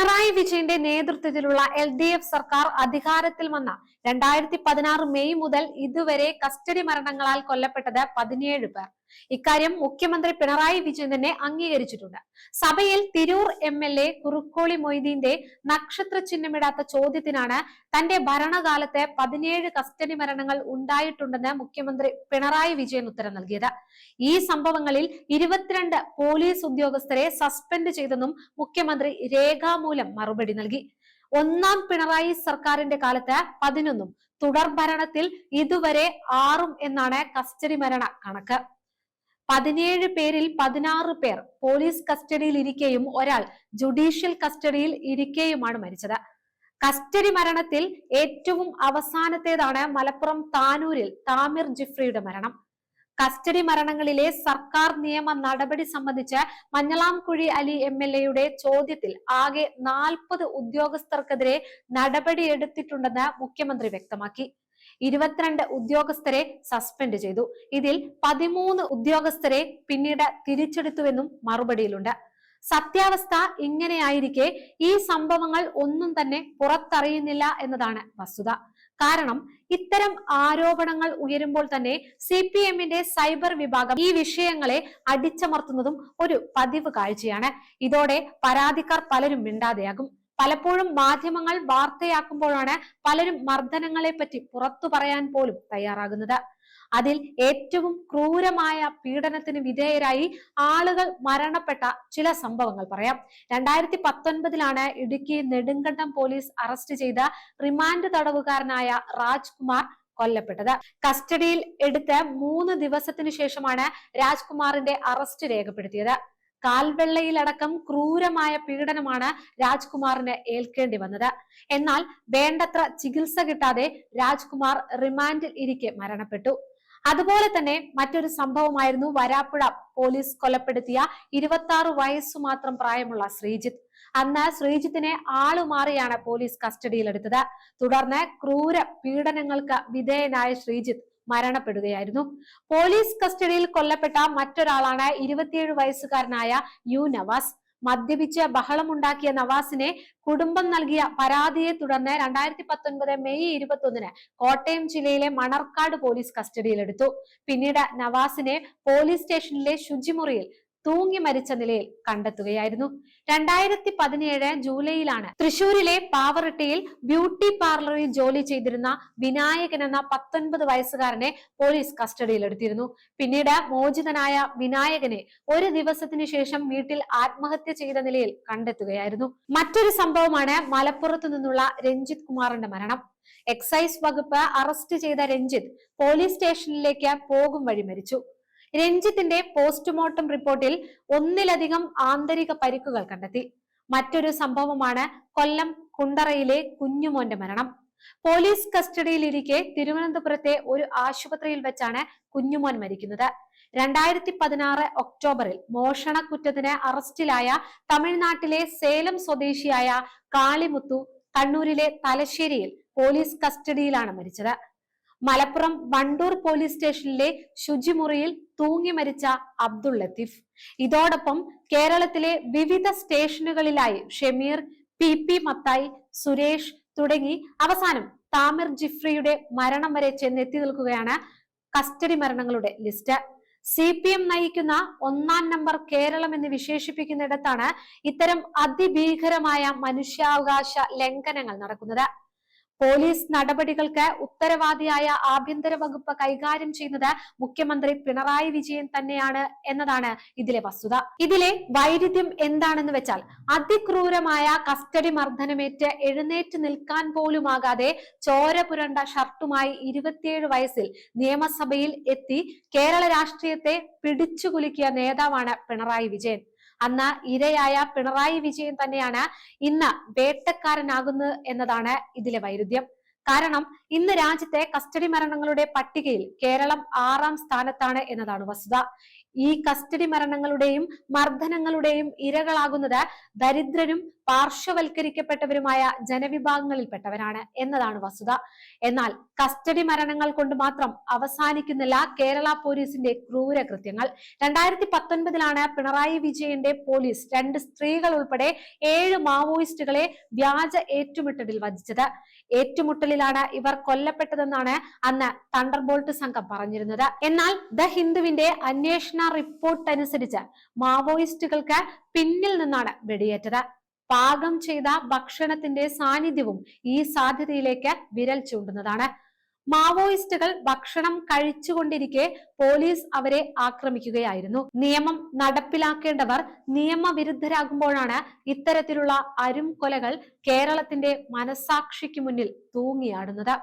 പിണറായി വിജയന്റെ നേതൃത്വത്തിലുള്ള L D F സർക്കാർ അധികാരത്തിൽ വന്ന രണ്ടായിരത്തി പതിനാറ് മെയ് മുതൽ ഇതുവരെ കസ്റ്റഡി മരണങ്ങളാൽ കൊല്ലപ്പെട്ടത് പതിനേഴ് പേർ. ഇക്കാര്യം മുഖ്യമന്ത്രി പിണറായി വിജയൻ തന്നെ അംഗീകരിച്ചിട്ടുണ്ട്. സഭയിൽ Tirur M L A Kurukkoli മൊയ്തീന്റെ നക്ഷത്ര ചിഹ്നമിടാത്ത ചോദ്യത്തിനാണ് തന്റെ ഭരണകാലത്ത് പതിനേഴ് കസ്റ്റഡി മരണങ്ങൾ ഉണ്ടായിട്ടുണ്ടെന്ന് മുഖ്യമന്ത്രി പിണറായി വിജയൻ ഉത്തരം നൽകിയത്. ഈ സംഭവങ്ങളിൽ ഇരുപത്തിരണ്ട് പോലീസ് ഉദ്യോഗസ്ഥരെ സസ്പെൻഡ് ചെയ്തെന്നും മുഖ്യമന്ത്രി രേഖാമൂലം മറുപടി നൽകി. ഒന്നാം പിണറായി സർക്കാരിന്റെ കാലത്ത് പതിനൊന്നും തുടർ ഭരണത്തിൽ ഇതുവരെ ആറും എന്നാണ് കസ്റ്റഡി മരണ കണക്ക്. പതിനേഴ് പേരിൽ പതിനാറ് പേർ പോലീസ് കസ്റ്റഡിയിൽ ഇരിക്കെയും ഒരാൾ ജുഡീഷ്യൽ കസ്റ്റഡിയിൽ ഇരിക്കെയുമാണ് മരിച്ചത്. കസ്റ്റഡി മരണത്തിൽ ഏറ്റവും അവസാനത്തേതാണ് മലപ്പുറം താനൂരിൽ താമിർ ജിഫ്രിയുടെ മരണം. കസ്റ്റഡി മരണങ്ങളിലെ സർക്കാർ നിയമ നടപടി സംബന്ധിച്ച് മഞ്ഞളാംകുഴി അലി എം എൽ എയുടെ ചോദ്യത്തിൽ ആകെ നാൽപ്പത് ഉദ്യോഗസ്ഥർക്കെതിരെ നടപടിയെടുത്തിട്ടുണ്ടെന്ന് മുഖ്യമന്ത്രി വ്യക്തമാക്കി. ഇരുപത്തിരണ്ട് ഉദ്യോഗസ്ഥരെ സസ്പെൻഡ് ചെയ്തു. ഇതിൽ പതിമൂന്ന് ഉദ്യോഗസ്ഥരെ പിന്നീട് തിരിച്ചെടുത്തുവെന്നും മറുപടിയിലുണ്ട്. സത്യാവസ്ഥ ഇങ്ങനെയായിരിക്കെ ഈ സംഭവങ്ങൾ ഒന്നും തന്നെ പുറത്തറിയുന്നില്ല എന്നതാണ് വസ്തുത. കാരണം ഇത്തരം ആരോപണങ്ങൾ ഉയരുമ്പോൾ തന്നെ സി പി എമ്മിന്റെ സൈബർ വിഭാഗം ഈ വിഷയങ്ങളെ അടിച്ചമർത്തുന്നതും ഒരു പതിവ് കാഴ്ചയാണ്. ഇതോടെ പരാതിക്കാർ പലരും മിണ്ടാതെയാകും. പലപ്പോഴും മാധ്യമങ്ങൾ വാർത്തയാക്കുമ്പോഴാണ് പലരും മർദ്ദനങ്ങളെ പറ്റി പുറത്തു പറയാൻ പോലും തയ്യാറാകുന്നത്. അതിൽ ഏറ്റവും ക്രൂരമായ പീഡനത്തിന് വിധേയരായി ആളുകൾ മരണപ്പെട്ട ചില സംഭവങ്ങൾ പറയാം. രണ്ടായിരത്തി പത്തൊൻപതിലാണ് ഇടുക്കി നെടുങ്കണ്ടം പോലീസ് അറസ്റ്റ് ചെയ്ത റിമാൻഡ് തടവുകാരനായ രാജ്കുമാർ കൊല്ലപ്പെട്ടത്. കസ്റ്റഡിയിൽ എടുത്ത് മൂന്ന് ദിവസത്തിനു ശേഷമാണ് രാജ്കുമാറിന്റെ അറസ്റ്റ് രേഖപ്പെടുത്തിയത്. കാൽവെള്ളയിലടക്കം ക്രൂരമായ പീഡനമാണ് രാജ്കുമാറിന് ഏൽക്കേണ്ടി വന്നത്. എന്നാൽ വേണ്ടത്ര ചികിത്സ കിട്ടാതെ രാജ്കുമാർ റിമാൻഡിൽ ഇരിക്കെ മരണപ്പെട്ടു. അതുപോലെ തന്നെ മറ്റൊരു സംഭവമായിരുന്നു വരാപ്പുഴ പോലീസ് കൊലപ്പെടുത്തിയ ഇരുപത്തി ആറ് വയസ്സു മാത്രം പ്രായമുള്ള ശ്രീജിത്ത്. അന്ന് ശ്രീജിത്തിനെ ആളുമാറിയാണ് പോലീസ് കസ്റ്റഡിയിലെടുത്തത്. തുടർന്ന് ക്രൂര പീഡനങ്ങൾക്ക് വിധേയനായ ശ്രീജിത്ത് മരണപ്പെടുകയായിരുന്നു. പോലീസ് കസ്റ്റഡിയിൽ കൊല്ലപ്പെട്ട മറ്റൊരാളാണ് ഇരുപത്തിയേഴ് വയസ്സുകാരനായ യു നവാസ്. മദ്യപിച്ച് ബഹളമുണ്ടാക്കിയ നവാസിനെ കുടുംബം നൽകിയ പരാതിയെ തുടർന്ന് രണ്ടായിരത്തി പത്തൊൻപത് മെയ് ഇരുപത്തി ഒന്നിന് കോട്ടയം ജില്ലയിലെ മണർക്കാട് പോലീസ് കസ്റ്റഡിയിലെടുത്തു. പിന്നീട് നവാസിനെ പോലീസ് സ്റ്റേഷനിലെ ശുചിമുറിയിൽ തൂങ്ങി മരിച്ച നിലയിൽ കണ്ടെത്തുകയായിരുന്നു. രണ്ടായിരത്തി പതിനേഴ് ജൂലൈയിലാണ് തൃശൂരിലെ പാവറട്ടിയിൽ ബ്യൂട്ടി പാർലറിൽ ജോലി ചെയ്തിരുന്ന വിനായകൻ എന്ന പത്തൊൻപത് വയസ്സുകാരനെ പോലീസ് കസ്റ്റഡിയിലെടുത്തിരുന്നു. പിന്നീട് മോചിതനായ വിനായകനെ ഒരു ദിവസത്തിനു ശേഷം വീട്ടിൽ ആത്മഹത്യ ചെയ്ത നിലയിൽ കണ്ടെത്തുകയായിരുന്നു. മറ്റൊരു സംഭവമാണ് മലപ്പുറത്തു നിന്നുള്ള രഞ്ജിത്ത് കുമാറിന്റെ മരണം. എക്സൈസ് വകുപ്പ് അറസ്റ്റ് ചെയ്ത രഞ്ജിത്ത് പോലീസ് സ്റ്റേഷനിലേക്ക് പോകും വഴി മരിച്ചു. രഞ്ജിത്തിന്റെ പോസ്റ്റ്മോർട്ടം റിപ്പോർട്ടിൽ ഒന്നിലധികം ആന്തരിക പരിക്കുകൾ കണ്ടെത്തി. മറ്റൊരു സംഭവമാണ് കൊല്ലം കുണ്ടറയിലെ കുഞ്ഞുമോന്റെ മരണം. പോലീസ് കസ്റ്റഡിയിലിരിക്കെ തിരുവനന്തപുരത്തെ ഒരു ആശുപത്രിയിൽ വെച്ചാണ് കുഞ്ഞുമോൻ മരിക്കുന്നത്. രണ്ടായിരത്തി പതിനാറ് ഒക്ടോബറിൽ മോഷണ കുറ്റത്തിന് അറസ്റ്റിലായ തമിഴ്നാട്ടിലെ സേലം സ്വദേശിയായ കാളിമുത്തു കണ്ണൂരിലെ തലശ്ശേരിയിൽ പോലീസ് കസ്റ്റഡിയിലാണ് മരിച്ചത്. മലപ്പുറം വണ്ടൂർ പോലീസ് സ്റ്റേഷനിലെ ശുചിമുറിയിൽ തൂങ്ങി മരിച്ച അബ്ദുൾ ലത്തീഫ്. ഇതോടൊപ്പം കേരളത്തിലെ വിവിധ സ്റ്റേഷനുകളിലായി ഷമീർ പി പി മത്തായി സുരേഷ് തുടങ്ങി അവസാനം താമിർ ജിഫ്രിയുടെ മരണം വരെ ചെന്നെത്തി നിൽക്കുകയാണ് കസ്റ്റഡി മരണങ്ങളുടെ ലിസ്റ്റ്. സി പി എം നയിക്കുന്ന ഒന്നാം നമ്പർ കേരളം എന്ന് വിശേഷിപ്പിക്കുന്നിടത്താണ് ഇത്തരം അതിഭീകരമായ മനുഷ്യാവകാശ ലംഘനങ്ങൾ നടക്കുന്നത്. പോലീസ് നടപടികൾക്ക് ഉത്തരവാദിയായ ആഭ്യന്തര വകുപ്പ് കൈകാര്യം ചെയ്യുന്നത് മുഖ്യമന്ത്രി പിണറായി വിജയൻ തന്നെയാണ് എന്നതാണ് ഇതിലെ വസ്തുത. ഇതിലെ വൈരുദ്ധ്യം എന്താണെന്ന് വെച്ചാൽ അതിക്രൂരമായ കസ്റ്റഡി മർദ്ദനമേറ്റ് എഴുന്നേറ്റ് നിൽക്കാൻ പോലുമാകാതെ ചോര പുരണ്ട ഷർട്ടുമായി ഇരുപത്തിയേഴ് വയസ്സിൽ നിയമസഭയിൽ എത്തി കേരള രാഷ്ട്രീയത്തെ പിടിച്ചുകുലുക്കിയ നേതാവാണ് പിണറായി വിജയൻ. അന്ന് ഇരയായ പിണറായി വിജയൻ തന്നെയാണ് ഇന്ന് വേട്ടക്കാരനാകുന്നത് എന്നതാണ് ഇതിലെ വൈരുദ്ധ്യം. കാരണം ഇന്ന് രാജ്യത്തെ കസ്റ്റഡി മരണങ്ങളുടെ പട്ടികയിൽ കേരളം ആറാം സ്ഥാനത്താണ് എന്നതാണ് വസ്തുത. ഈ കസ്റ്റഡി മരണങ്ങളുടെയും മർദ്ദനങ്ങളുടെയും ഇരകളാകുന്നത് ദരിദ്രരും പാർശ്വവൽക്കരിക്കപ്പെട്ടവരുമായ ജനവിഭാഗങ്ങളിൽപ്പെട്ടവരാണ് എന്നതാണ് വസ്തുത. എന്നാൽ കസ്റ്റഡി മരണങ്ങൾ കൊണ്ട് മാത്രം അവസാനിക്കുന്നില്ല കേരള പോലീസിന്റെ ക്രൂര കൃത്യങ്ങൾ രണ്ടായിരത്തി പത്തൊൻപതിലാണ് പിണറായി വിജയന്റെ പോലീസ് രണ്ട് സ്ത്രീകൾ ഉൾപ്പെടെ ഏഴ് മാവോയിസ്റ്റുകളെ വ്യാജ ഏറ്റുമുട്ടലിൽ വധിച്ചത്. ഏറ്റുമുട്ടലിലാണ് ഇവർ കൊല്ലപ്പെട്ടതെന്നാണ് അന്ന് തണ്ടർബോൾട്ട് സംഘം പറഞ്ഞിരുന്നത്. എന്നാൽ ദ ഹിന്ദുവിന്റെ അന്വേഷണ റിപ്പോർട്ട് അനുസരിച്ച് മാവോയിസ്റ്റുകൾക്ക് പിന്നിൽ നിന്നാണ് വെടിയേറ്റത്. പാകം ചെയ്ത ഭക്ഷണത്തിന്റെ സാന്നിധ്യവും ഈ സാധ്യതയിലേക്ക് വിരൽ ചൂണ്ടുന്നതാണ്. മാവോയിസ്റ്റുകൾ ഭക്ഷണം കഴിച്ചുകൊണ്ടിരിക്കെ പോലീസ് അവരെ ആക്രമിക്കുകയായിരുന്നു. നിയമം നടപ്പിലാക്കേണ്ടവർ നിയമവിരുദ്ധരാകുമ്പോഴാണ് ഇത്തരത്തിലുള്ള അരും കൊലകൾ കേരളത്തിന്റെ മനസാക്ഷിക്ക് മുന്നിൽ തൂങ്ങിയാടുന്നത്.